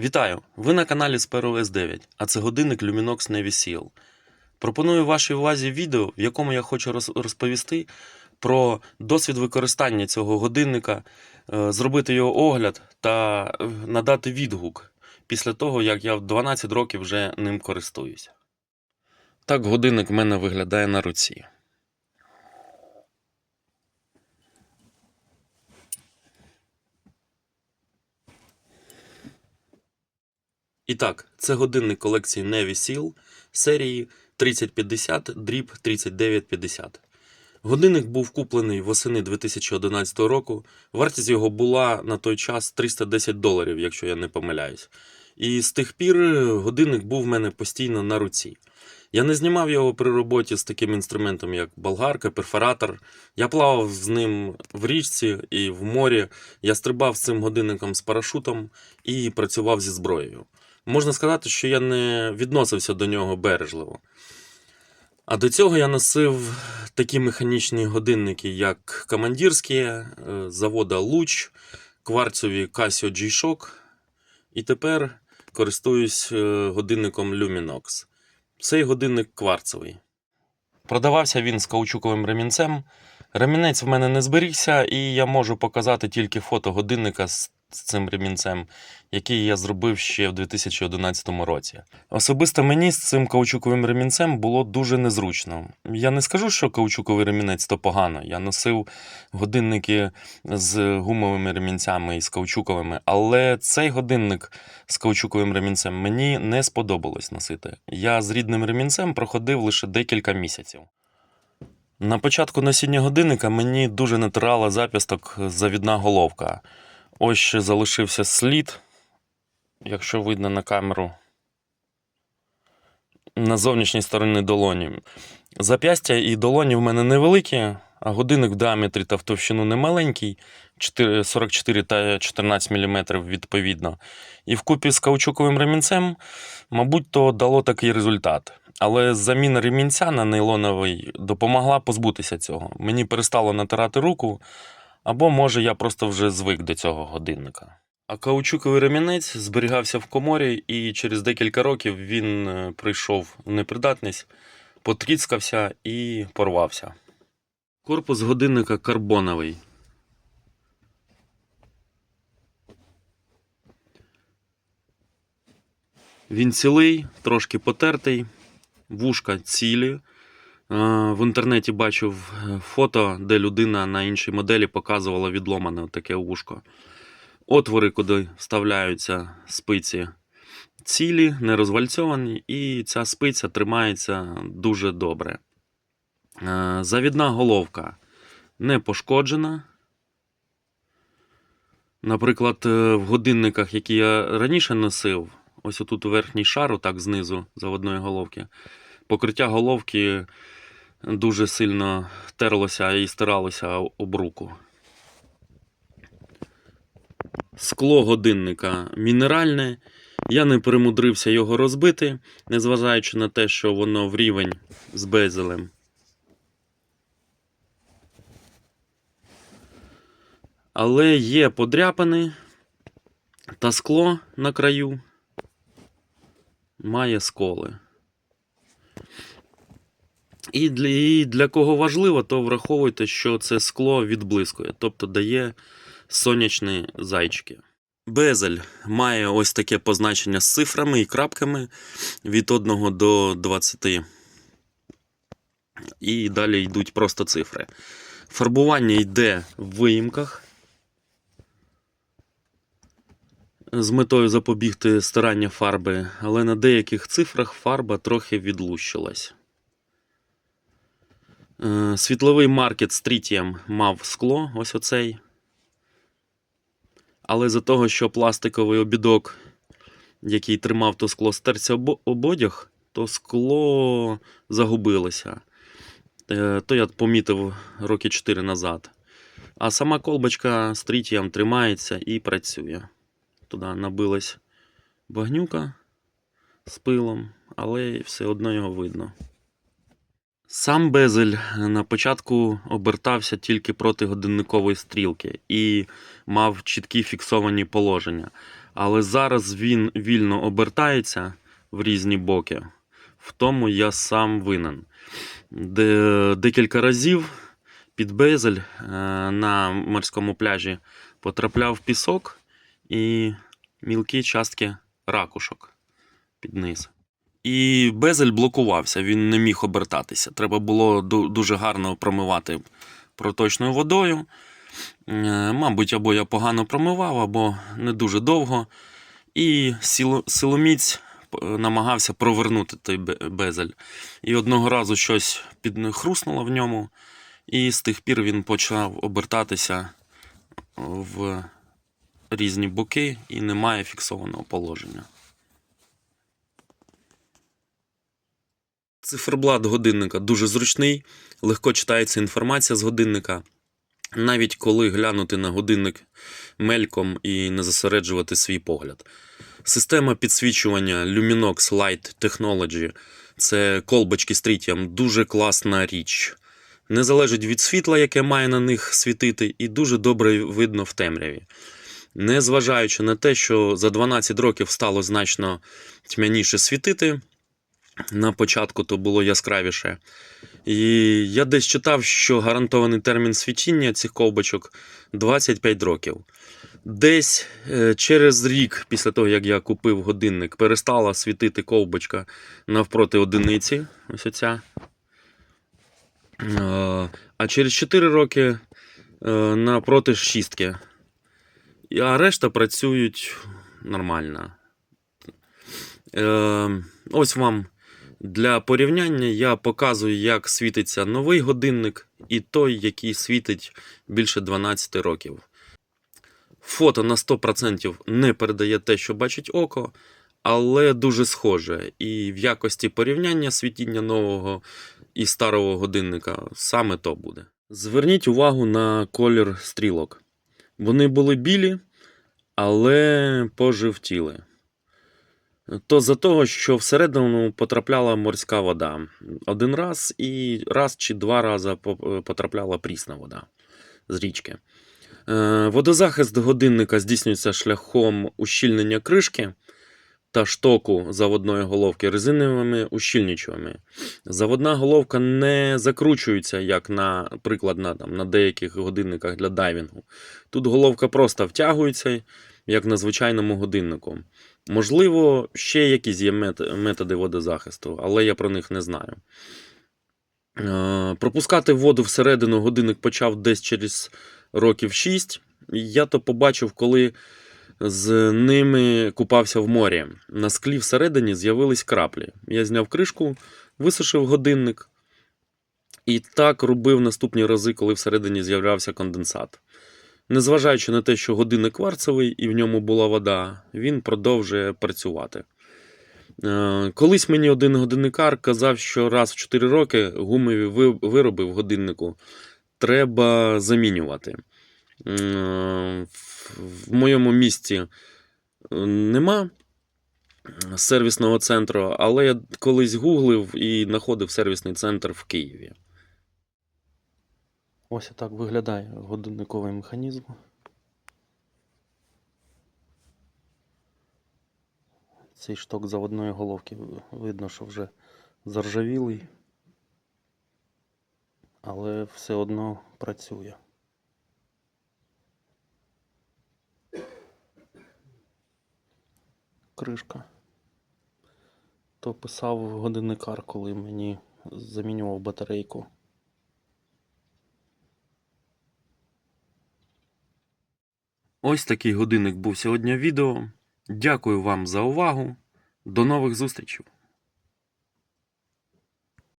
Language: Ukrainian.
Вітаю! Ви на каналі Sparrow S9, а це годинник Luminox Navy Seal. Пропоную вашій увазі відео, в якому я хочу розповісти про досвід використання цього годинника, е, зробити його огляд та е, надати відгук після того, як я в 12 років вже ним користуюся. Так годинник в мене виглядає на руці. І так, це годинник колекції Navy Seal серії 3050 дріб 3950. Годинник був куплений восени 2011 року. Вартість його була на той час 310 доларів, якщо я не помиляюсь. І з тих пір годинник був в мене постійно на руці. Я не знімав його при роботі з таким інструментом, як болгарка, перфоратор. Я плавав з ним в річці і в морі. Я стрибав з цим годинником з парашутом і працював зі зброєю. Можна сказати, що я не відносився до нього бережливо. А до цього я носив такі механічні годинники, як командирські, е, завода Луч, кварцові Casio G-Shock. І тепер користуюсь е, годинником Luminox. Цей годинник кварцевий. Продавався він з каучуковим ремінцем. Ремінець в мене не зберігся, і я можу показати тільки фото годинника з з цим ремінцем, який я зробив ще в 2011 році. Особисто мені з цим каучуковим ремінцем було дуже незручно. Я не скажу, що каучуковий ремінець то погано. Я носив годинники з гумовими ремінцями і з каучуковими, але цей годинник з каучуковим ремінцем мені не сподобалось носити. Я з рідним ремінцем проходив лише декілька місяців. На початку носіння годинника мені дуже натирала зап'ясток завідна головка. Ось ще залишився слід, якщо видно на камеру. На зовнішній стороні долоні. Зап'ястя і долоні в мене невеликі, а годинник в діаметрі та в товщину не маленький, 4 44 та 14 мм відповідно. І вкупі з каучуковим ремінцем, мабуть, то дало такий результат. Але заміна ремінця на нейлоновий допомогла позбутися цього. Мені перестало натирати руку, або може я просто вже звик до цього годинника. А каучуковий ремінець зберігався в коморі, і через декілька років він е, прийшов в непридатність, потріскався і порвався. Корпус годинника карбоновий. Він цілий, трошки потертий, вушка цілі. Е, В інтернеті бачив е, фото, де людина на іншій моделі показувала відломане таке вушко. Отвори, куди вставляються спиці, цілі, не розвальцьовані, і ця спиця тримається дуже добре. Е, Завідна головка не пошкоджена. Наприклад, в годинниках, які я раніше носив, ось тут верхній шар, так знизу заводної головки, покриття головки дуже сильно терлося і стиралося об руку. Скло годинника мінеральне. Я не перемудрився його розбити, незважаючи на те, що воно в рівень з безелем. Але є подряпини та скло на краю має сколи. І для, і для кого важливо, то враховуйте, що це скло відблискує, тобто дає сонячні зайчики. Безель має ось таке позначення з цифрами і крапками від 1 до 20. І далі йдуть просто цифри. Фарбування йде в виїмках. З метою запобігти старання фарби, але на деяких цифрах фарба трохи відлущилась. Е, Світловий маркет з трітієм мав скло, ось оцей. Але за того, що пластиковий обідок, який тримав то скло, стерся об об одяг, то скло загубилося. Е, То я помітив роки 4 назад. А сама колбочка з трітієм тримається і працює. Туди набилась багнюка з пилом, але все одно його видно. Сам безель на початку обертався тільки проти годинникової стрілки і мав чіткі фіксовані положення. Але зараз він вільно обертається в різні боки. В тому я сам винен. Де, декілька разів під безель е, на морському пляжі потрапляв пісок і мілкі частки ракушок під низ. І безель блокувався, він не міг обертатися. Треба було дуже гарно промивати проточною водою. Е, Мабуть, або я погано промивав, або не дуже довго. І силоміць е, намагався провернути той безель. І одного разу щось підхруснуло в ньому, і з тих пір він почав обертатися в різні боки і немає фіксованого положення. Циферблат годинника дуже зручний, легко читається інформація з годинника. Навіть коли глянути на годинник мельком і не зосереджувати свій погляд. Система підсвічування Luminox Light Technology це колбочки з трітієм, дуже класна річ. Не залежить від світла, яке має на них світити, і дуже добре видно в темряві. Незважаючи на те, що за 12 років стало значно тьмяніше світити, на початку то було яскравіше. І я десь читав, що гарантований термін світіння цих ковбочок 25 років. Десь е, через рік, після того, як я купив годинник, перестала світити ковбочка навпроти одиниці. Ось оця. Е, А через 4 роки е, напроти шістки. А решта працюють нормально. Ось вам для порівняння я показую, як світиться новий годинник і той, який світить більше 12 років. Фото на 100% не передає те, що бачить око, але дуже схоже. І в якості порівняння світіння нового і старого годинника саме то буде. Зверніть увагу на колір стрілок. Вони були білі, але пожовтіли. То за того, що всередину потрапляла морська вода. Один раз і раз чи два рази потрапляла прісна вода з річки. Е, Водозахист годинника здійснюється шляхом ущільнення кришки та штоку заводної головки резиновими ущільничувами. Заводна головка не закручується, як, наприклад, на, там, на деяких годинниках для дайвінгу. Тут головка просто втягується, як на звичайному годиннику. Можливо, ще якісь є методи водозахисту, але я про них не знаю. Е, Пропускати воду всередину годинник почав десь через років 6. Я то побачив, коли з ними купався в морі. На склі всередині з'явились краплі. Я зняв кришку, висушив годинник. І так робив наступні рази, коли всередині з'являвся конденсат. Незважаючи на те, що годинник кварцевий і в ньому була вода, він продовжує працювати. Е, Колись мені один годинникар казав, що раз в 4 роки гумові ви- вироби в годиннику треба замінювати. В в моєму місті е, нема сервісного центру, але я колись гуглив і знаходив сервісний центр в Києві. Ось так виглядає годинниковий механізм. Цей шток заводної головки видно, що вже заржавілий, але все одно працює. Кришка. То писав годинникар, коли мені замінював батарейку. Ось такий годинник був сьогодні відео. Дякую вам за увагу. До нових зустрічей!